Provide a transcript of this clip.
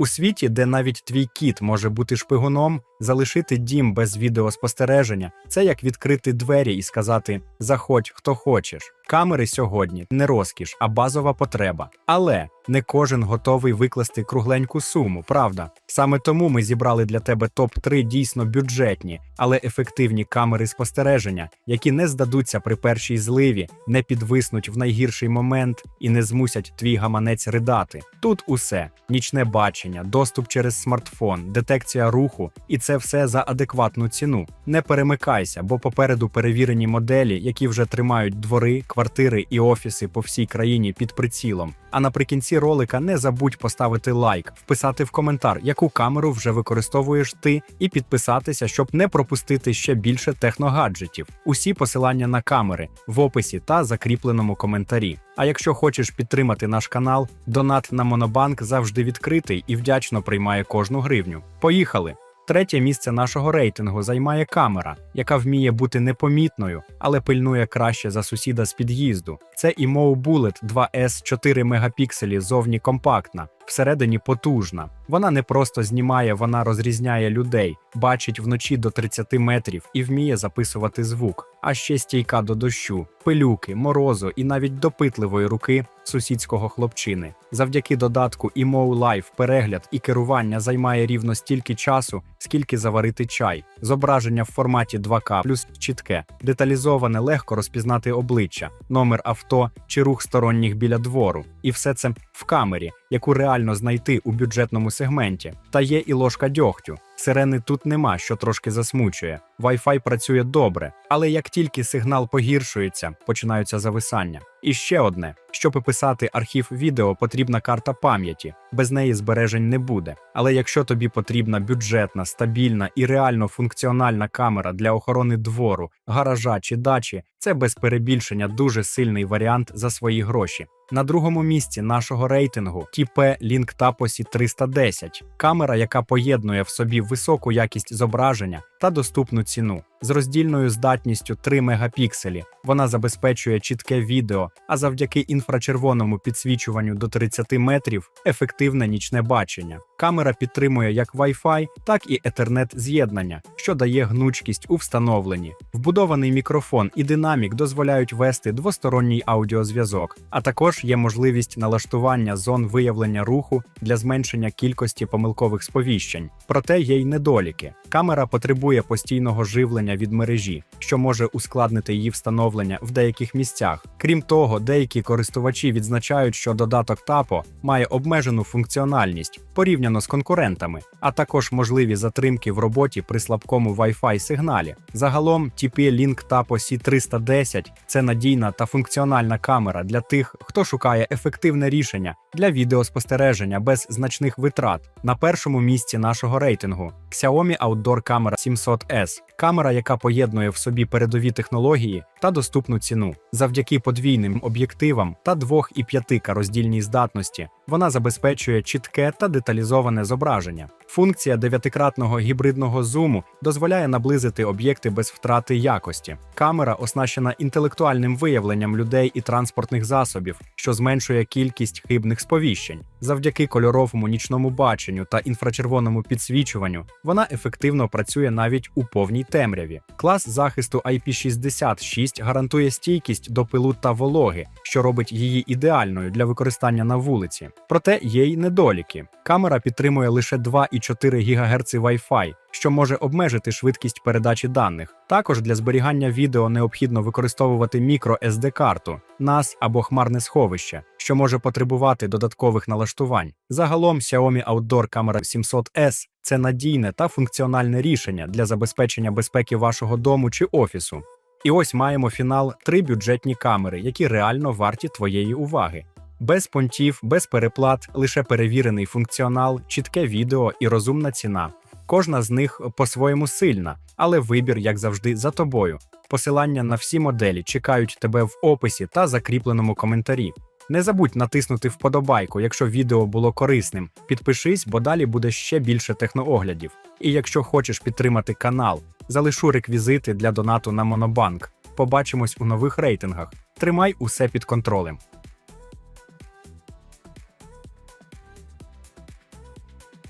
У світі, де навіть твій кіт може бути шпигуном, залишити дім без відеоспостереження це як відкрити двері і сказати Заходь, хто хочеш. Камери сьогодні не розкіш, а базова потреба. Але не кожен готовий викласти кругленьку суму, правда? Саме тому ми зібрали для тебе топ-3 дійсно бюджетні, але ефективні камери спостереження, які не здадуться при першій зливі, не підвиснуть в найгірший момент і не змусять твій гаманець ридати. Тут усе: нічне бачення, доступ через смартфон, детекція руху, і це все за адекватну ціну. Не перемикайся, бо попереду перевірені моделі, які вже тримають двори, квартири і офіси по всій країні під прицілом. А наприкінці ролика не забудь поставити лайк, вписати в коментар, яку камеру вже використовуєш ти, і підписатися, щоб не пропустити ще більше техногаджетів. Усі посилання на камери в описі та закріпленому коментарі. А якщо хочеш підтримати наш канал, донат на Монобанк завжди відкритий і вдячно приймає кожну гривню. Поїхали! Третє місце нашого рейтингу займає камера, яка вміє бути непомітною, але пильнує краще за сусіда з під'їзду. Це Imo Bullet 2S 4 мегапікселі зовні компактна, всередині потужна. Вона не просто знімає, вона розрізняє людей, бачить вночі до 30 метрів і вміє записувати звук, а ще стійка до дощу, пилюки, морозу і навіть допитливої руки сусідського хлопчини. Завдяки додатку Imo Live перегляд і керування займає рівно стільки часу, скільки заварити чай. Зображення в форматі 2К плюс чітке, деталізоване, легко розпізнати обличчя, номер авто чи рух сторонніх біля двору. І все це в камері, яку реально знайти у бюджетному сегменті. Та є і ложка дьогтю. Сирени тут нема, що трошки засмучує. Wi-Fi працює добре, але як тільки сигнал погіршується, починаються зависання. І ще одне: щоб писати архів відео, потрібна карта пам'яті. Без неї збережень не буде. Але якщо тобі потрібна бюджетна, стабільна і реально функціональна камера для охорони двору, гаража чи дачі, це без перебільшення дуже сильний варіант за свої гроші. На другому місці нашого рейтингу TP Link Taposi 310 камера, яка поєднує в собі високу якість зображення та доступну ціну. З роздільною здатністю 3 мегапікселі вона забезпечує чітке відео, а завдяки інфрачервоному підсвічуванню до 30 метрів ефективне нічне бачення. Камера підтримує як Wi-Fi, так і Ethernet з'єднання, що дає гнучкість у встановленні. Вбудований мікрофон і динамік дозволяють вести двосторонній аудіозв'язок, а також є можливість налаштування зон виявлення руху для зменшення кількості помилкових сповіщень. Проте є й недоліки. Камера потребує постійного живлення від мережі, що може ускладнити її встановлення в деяких місцях. Крім того, деякі користувачі відзначають, що додаток Tapo має обмежену функціональність порівняно з конкурентами, а також можливі затримки в роботі при слабкому Wi-Fi сигналі. Загалом TP Link Tapo C310 це надійна та функціональна камера для тих, хто шукає ефективне рішення для відеоспостереження без значних витрат. На першому місці нашого рейтингу Xiaomi Outdoor Camera 700S – камера, яка поєднує в собі передові технології та доступну ціну. Завдяки подвійним об'єктивам та 2,5К роздільній здатності вона забезпечує чітке та деталізоване зображення. Функція дев'ятикратного гібридного зуму дозволяє наблизити об'єкти без втрати якості. Камера оснащена інтелектуальним виявленням людей і транспортних засобів, що зменшує кількість хибних сповіщень. Завдяки кольоровому нічному баченню та інфрачервоному підсвічуванню вона ефективно працює навіть у повній темряві. Клас захисту IP66 гарантує стійкість до пилу та вологи, що робить її ідеальною для використання на вулиці. Проте є й недоліки. Камера підтримує лише 2,4 ГГц Wi-Fi, що може обмежити швидкість передачі даних. Також для зберігання відео необхідно використовувати мікро sd карту NAS або хмарне сховище, що може потребувати додаткових налаштувань. Загалом Xiaomi Outdoor Camera 700S – це надійне та функціональне рішення для забезпечення безпеки вашого дому чи офісу. І ось маємо фінал три бюджетні камери, які реально варті твоєї уваги. Без понтів, без переплат, лише перевірений функціонал, чітке відео і розумна ціна. Кожна з них по-своєму сильна, але вибір, як завжди, за тобою. Посилання на всі моделі чекають тебе в описі та закріпленому коментарі. Не забудь натиснути вподобайку, якщо відео було корисним. Підпишись, бо далі буде ще більше технооглядів. І якщо хочеш підтримати канал, залишу реквізити для донату на Монобанк. Побачимось у нових рейтингах. Тримай усе під контролем.